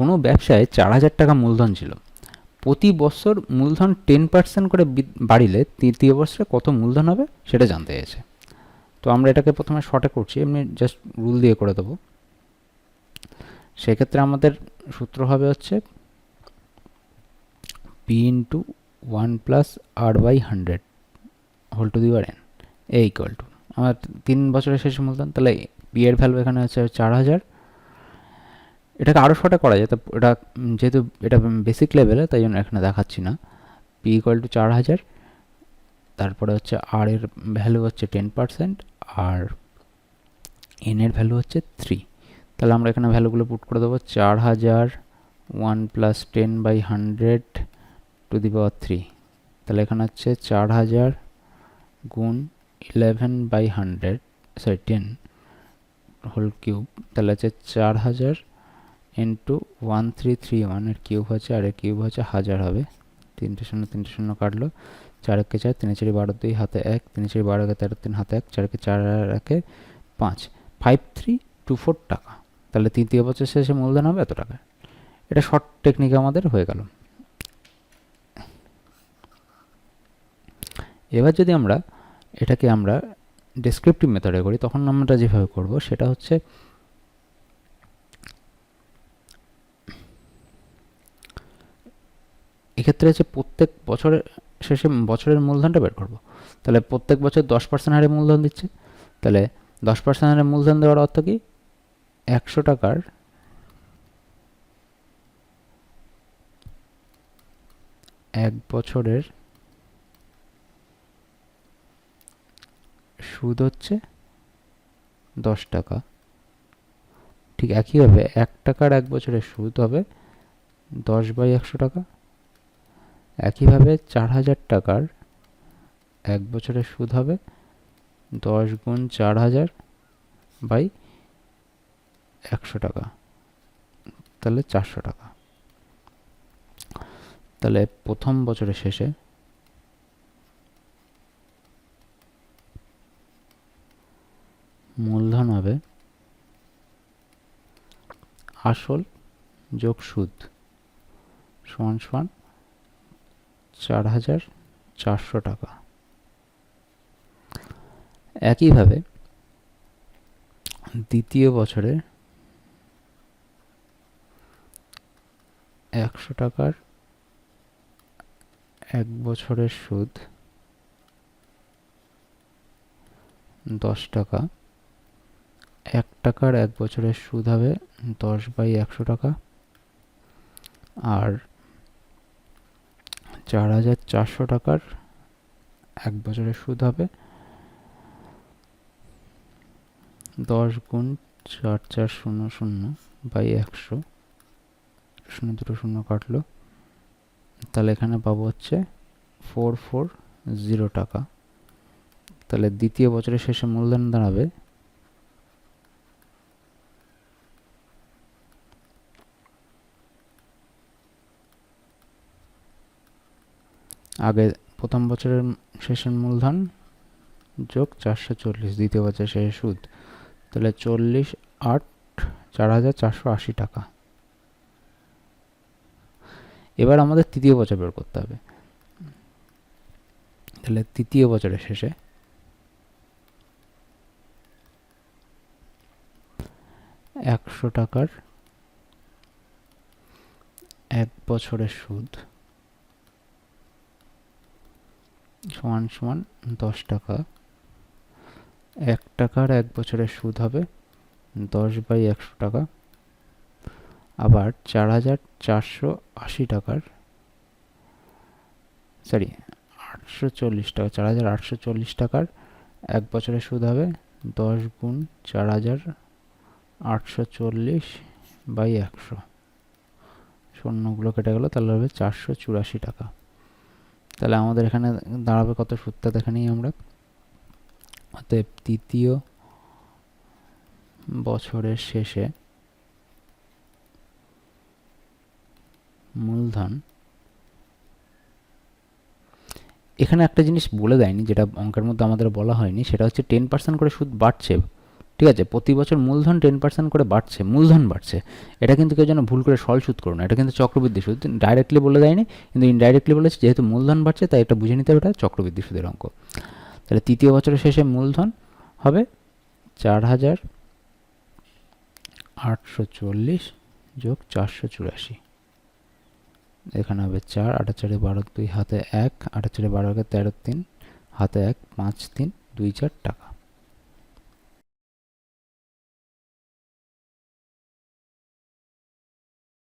কোনো ব্যবসায় চার হাজার টাকা মূলধন ছিল। প্রতি বছর মূলধন টেন পার্সেন্ট করে বাড়িলে তৃতীয় বছরে কত মূলধন হবে সেটা জানতে চেয়েছে তো আমরা এটাকে প্রথমে শর্টে করছি, এমনি জাস্ট রুল দিয়ে করে দেবো। সেক্ষেত্রে আমাদের সূত্র হবে হচ্ছে P into one plus R by hundred whole to the N A equal to আমার তিন বছরের শেষে মূলধন, তাহলে পি এর ভ্যালু এখানে হচ্ছে চার হাজার। এটাকে আরও শর্টে করা যায়। তো এটা যেহেতু এটা বেসিক লেভেলে তাই জন্য এখানে দেখাচ্ছি না। পি ইকুয়াল টু চার হাজার। তারপরে হচ্ছে আর এর ভ্যালু হচ্ছে টেন পার্সেন্ট আর এন এর ভ্যালু হচ্ছে থ্রি তাহলে আমরা এখানে ভ্যালুগুলো পুট করে দেবো। চার হাজার one plus ten by hundred to the power three তাহলে এখানে হচ্ছে চার হাজার গুণ eleven by hundred sorry ten whole cube তাহলে হচ্ছে চার হাজার ইন্টু ওয়ান থ্রি থ্রি ওয়ানের কিউব হচ্ছে আর এর কিউব হচ্ছে হাজার হবে। তিনটে শূন্য তিনটে শূন্য কাটলো। চার একে চার, তিন চারি বারো, দুই হাতে এক, তিন চারি বারো একে তেরো, তিন হাতে এক, চার একে চার আর একে পাঁচ। ফাইভ থ্রি টু ফোর টাকা। তাহলে তৃতীয় বছর শেষে মূলধন হবে এত টাকা। এটা শর্ট টেকনিক আমাদের হয়ে গেল। এবার যদি আমরা এটাকে আমরা ডেসক্রিপটিভ মেথডে করি, তখন আমরা যেভাবে করব, সেটা হচ্ছে এক্ষেত্রে হচ্ছে প্রত্যেক বছরের শেষে বছরের মূলধনটা বের করব। তাহলে প্রত্যেক বছর দশ পার্সেন্ট হারে মূলধন দিচ্ছে। তাহলে দশ পার্সেন্ট হারে মূলধন দেওয়ার অর্থ কি? একশো টাকার এক বছরের সুদ হচ্ছে দশ টাকা। ঠিক একইভাবে এক টাকার এক বছরের সুদ হবে দশ বাই একশো টাকা। একইভাবে চার হাজার টাকার এক বছরের সুদ হবে দশ গুণ চার হাজার বাই একশো টাকা। তাহলে চারশো টাকা। তাহলে প্রথম বছরের শেষে মূলধন হবে আসল যোগ সুদ সমান সমান চার হাজার চারশো টাকা। একইভাবে দ্বিতীয় বছরে একশো টাকার এক বছরের সুদ দশ টাকা। এক টাকার এক বছরের সুদ হবে দশ বাই একশো টাকা। আর চার হাজার চারশো টাকার এক বছরের সুদ হবে। দশ গুণ চার চার শূন্য শূন্য বাই একশো শূন্য দুটো শূন্য কাটলো। তাহলে এখানে পাবো হচ্ছে ফোর ফোর জিরো টাকা। তাহলে দ্বিতীয় বছরের শেষে মূলধন দাঁড়াবে আগে প্রথম বছরের শেষের মূলধন যোগ চারশো চল্লিশ, দ্বিতীয় বছরের শেষে সুদ। তাহলে চল্লিশ আট চার হাজার চারশো আশি টাকা। এবার আমাদের তৃতীয় বছর বের করতে হবে। তাহলে তৃতীয় বছরের শেষে একশো টাকার এক বছরের সুদ সমান সমান দশ টাকা। এক টাকার এক বছরের সুদ হবে দশ বাই একশো টাকা। আবার চার হাজার চারশো আশি টাকার সরি আটশো চল্লিশ টাকা, চার হাজার আটশো চল্লিশ টাকার এক বছরের সুদ হবে দশ গুণ চার হাজার আটশো চল্লিশ বাই একশো। শূন্যগুলো কেটে গেলো, তাহলে হবে চারশো চুরাশি টাকা। তাহলে আমাদের এখানে দাঁড়াবে কত সুদটা দেখে নিই আমরা। অতএব তৃতীয় বছরের শেষে মূলধন। এখানে একটা জিনিস বলে দেয়নি, যেটা অঙ্কের মধ্যে আমাদের বলা হয়নি, সেটা হচ্ছে টেন পার্সেন্ট করে সুদ বাড়ছে। ঠিক আছে, প্রতি বছর মূলধন টেন পার্সেন্ট করে বাড়ছে, মূলধন বাড়ছে। এটা কিন্তু কেউ যেন ভুল করে সল সুদ করো না, এটা কিন্তু চক্রবৃদ্ধি সুদ। ডাইরেক্টলি বলে দেয়নি, কিন্তু ইনডাইরেক্টলি বলেছে, যেহেতু মূলধন বাড়ছে, তাই এটা বুঝে নিতে হবে, এটা চক্রবৃদ্ধি সুদের অঙ্ক। তাহলে তৃতীয় বছরের শেষে মূলধন হবে চার হাজার আটশো চল্লিশ যোগ চারশো চুরাশি। এখানে হবে চার, আটা চারে বারো দুই, হাতে এক, আটা চারে বারো আগে তেরো তিন, হাতে এক, পাঁচ তিন, দুই চার টাকা।